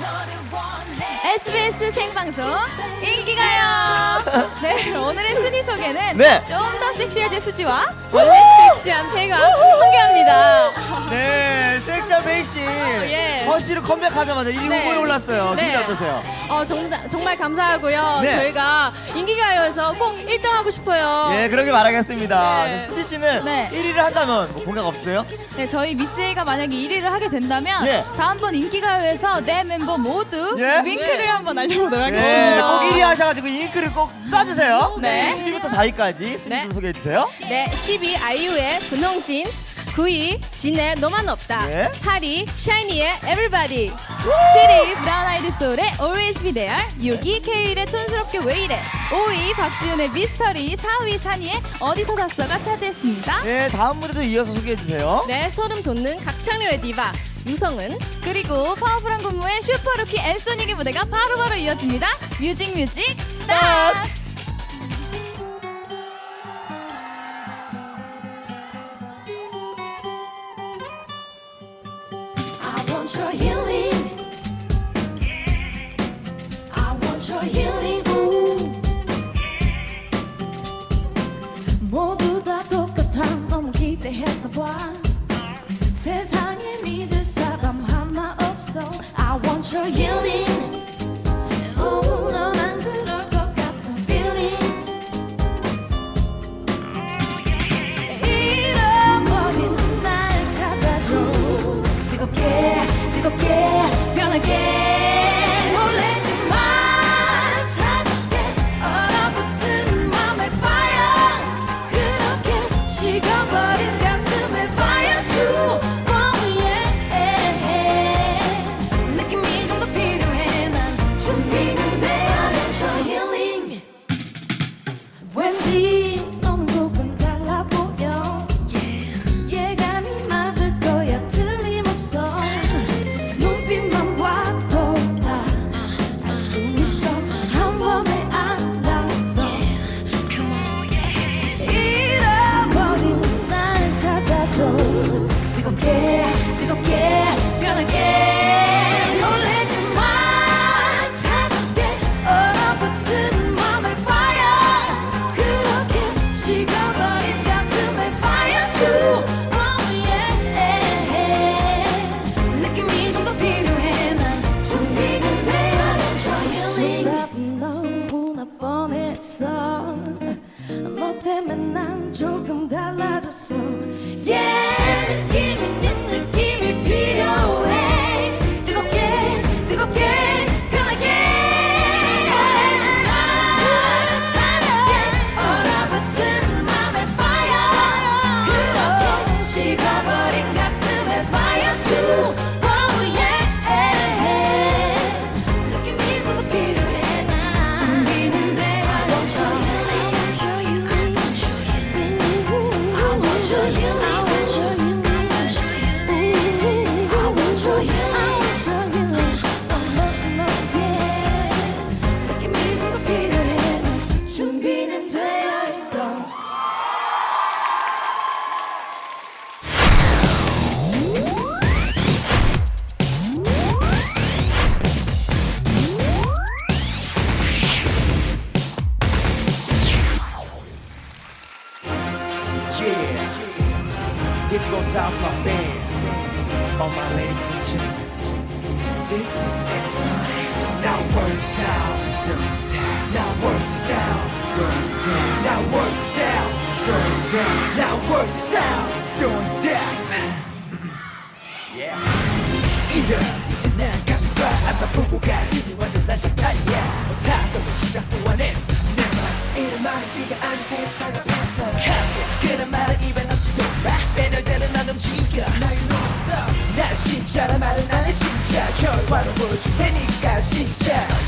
No. SBS 생방송 인기가요. 네, 오늘의 순위 소개는 네. 좀 더 섹시해진 수지와 원래 섹시한 패가 함께합니다. 네, 섹시한 베이 씨. 예. 허씨를 컴백하자마자 1위 네. 후보에 올랐어요. 네. 기분이 어떠세요? 어, 정말, 정말 감사하고요. 네. 저희가 인기가요에서 꼭 1등 하고 싶어요. 예, 그러게 말하겠습니다. 네. 수지 씨는 네. 1위를 한다면 뭐 공약 없어요? 네, 저희 미스에이가 만약에 1위를 하게 된다면 예. 다음번 인기가요에서 네 멤버 모두 예. 윙크를 네. 한번 알려보도록 예, 하겠습니다. 꼭 1위 하셔가지고 잉크를 꼭 쏴주세요. 네. 10위부터 4위까지 수지 네. 좀 소개해주세요. 네, 10위 아이유의 분홍신 9위 진의 너만 없다 네. 8위 샤이니의 Everybody 7위 브라운 아이드 소울의 Always Be There 6위 K-윌의 촌스럽게 왜 이래 5위 박지훈의 미스터리 4위 산이의 어디서 샀어가 차지했습니다 예, 다음 무대도 이어서 소개해주세요. 네, 소름 돋는 각창료의 디바 유성은 그리고 파워풀한 군무의 슈퍼루키 앤소닉의 무대가 바로바로 이어집니다. 뮤직 뮤직 스타트! I want your healing. 뻔했어. 너 때문에 난 조금 달라졌어. Yeah 느낌이 네 느낌이 필요해. 뜨겁게 뜨겁게 변하게. 차갑게 얼어붙은 맘의 fire. 그렇게 식어버린 가슴의 fire too. Oh 느낌이 좀더 필요해 this goes out to my fans, all my ladies and gentlemen. This is Exxon. Now work the sound, girls down. Now work the sound, girls down. Now work the sound, girls down. Now work the sound, girls down. Yeah. 이별 이제 난 간다 아마 보고 가 이미 완전 난 장난이야 못하던 시작 또한 했어 내말 이런 말은 네가 아닌 세상을 결과로 보여줄 테니까 진짜